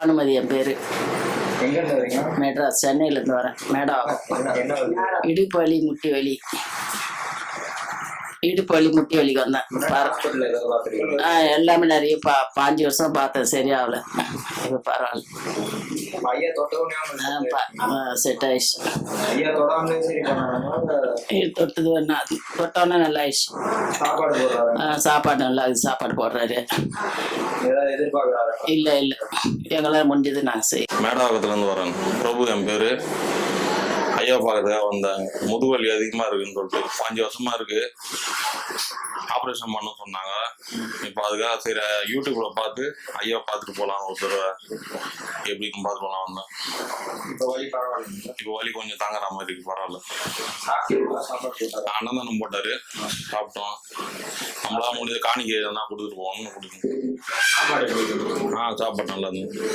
அனுமதி என் பேர். மெட்ராஸ் சென்னையிலேருந்து வரேன். மேடம்? இடுப்பு வலி முட்டி வலி. இடுப்பு வலி முட்டி வலிக்கு வந்தேன் ஆ, எல்லாமே நிறைய பா பாஞ்சு வருஷம் பார்த்தேன் சரியாகல. பரவாயில்ல. செட் ஆயிடுச்சு. தொட்டது வேணா தொட்டோன்னே நல்லா ஆயிடுச்சு சாப்பாடு போடுறாரு. ஆ, சாப்பாடு நல்லா சாப்பாடு போடுறாரு. இல்லை இல்லை. எங்களால் முடிஞ்சது நாங்கள் செய்ய மேடாகத்துலேருந்து வரேன். பிரபு என் பேர். ஐயா பார்க்கறதுக்காக வந்தேன் முதுவலி அதிகமாக இருக்குன்னு சொல்லிட்டு பாஞ்சு வருஷமா இருக்கு. ஆப்ரேஷன் பண்ண சொன்னாங்க. இப்போ அதுக்காக சரி யூடியூப்ல பார்த்து ஐயா பார்த்துட்டு போகலாம் ஒரு தடவை. எப்படின்னு பார்த்து போகலாம் வந்தேன் இப்போ வழி பரவாயில்லைங்களா? இப்போ வலி கொஞ்சம் தாங்குற மாதிரி இருக்கு பரவாயில்ல. சாப்பாடு போட்டாரு? சாப்பிட்டோம். நம்மளால முடிஞ்ச காணிக்கை எதனா கொடுத்துட்டு போகணும்னு கொடுக்கணும்? ஆ சாப்பாடு நல்லா இருந்துச்சு